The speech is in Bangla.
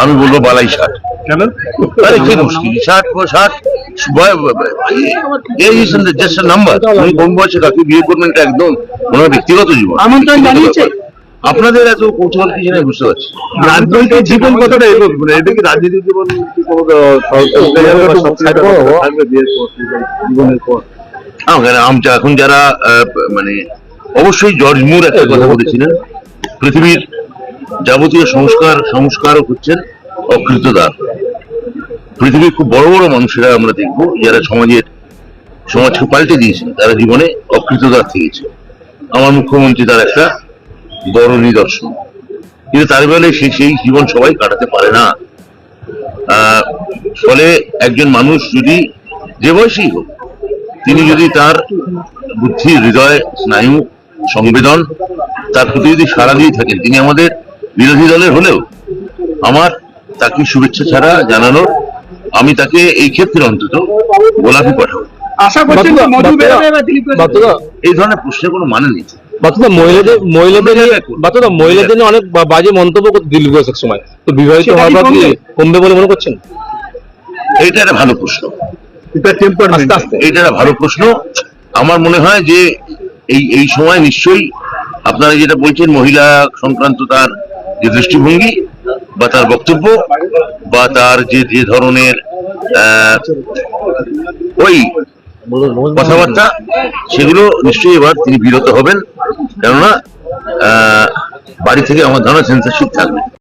আমি বলব বালাই ষাট কেন? আরে কি মুশকিল ষাট ষাট জাস্ট নাম্বার তুমি কম বয়সে কাকে বিয়ে করবেন এটা একদম ওনার ব্যক্তিগত জীবন। আমন্ত্রণ জানিয়েছে? আপনাদের এত কৌতূহল কি বুঝতে পারছি? রাজনৈতিক জীবন কতটা এগোবে মানে এটা কি রাজনৈতিক জীবন জীবনের পর। আমটা এখন যারা মানে অবশ্যই জর্জ মুর একটা কথা বলেছিলেন। পৃথিবীর যাবতীয় সংস্কার, সংস্কারক হচ্ছেন অকৃতদার পৃথিবীর খুব বড় বড় মানুষেরা আমরা দেখব, যারা সমাজের, সমাজকে পাল্টে দিয়েছেন, তারা জীবনে অকৃতদার থেকেছে। আমার মুখ্যমন্ত্রী তার একটা বড় নিদর্শন কিন্তু তার বেলায় সে সেই জীবন সবাই কাটাতে পারে না। ফলে একজন মানুষ যদি যে বয়সেই হোক, তিনি যদি তার বুদ্ধি হৃদয়, স্নায়ু, সংবেদন, তার প্রতি যদি সারা দিয়ে থাকেন, তিনি আমাদের বিরোধী দলের হলেও আমার তাকে শুভেচ্ছা ছাড়া জানানোর আমি তাকে এই ক্ষেত্রে অন্তত গোলাপি পাঠাবো। এই ধরনের প্রশ্নের কোনো মানে নেই। বাতুদা মহিলাদের মহিলাদের বাতুদা মহিলাদের অনেক বাজে মন্তব্য করতে দিলীপ ঘোষ এক সময়। তো বিবাহিত হওয়ার পর কমবে? কমবে বলে মনে করছেন? এইটা একটা ভালো প্রশ্ন। এটা এটা একটা ভালো প্রশ্ন। আমার মনে হয় যে এই এই সময় নিশ্চয়ই আপনারা যেটা বলছেন মহিলা সংক্রান্ত তার যে দৃষ্টিভঙ্গি বা তার বক্তব্য বা তার যে যে ধরনের ওই কথাবার্তা, সেগুলো নিশ্চয়ই এবার তিনি বিরত হবেন। কেননা বাড়ি থেকে আমার ধারণা সেন্সারশিপ থাকবে।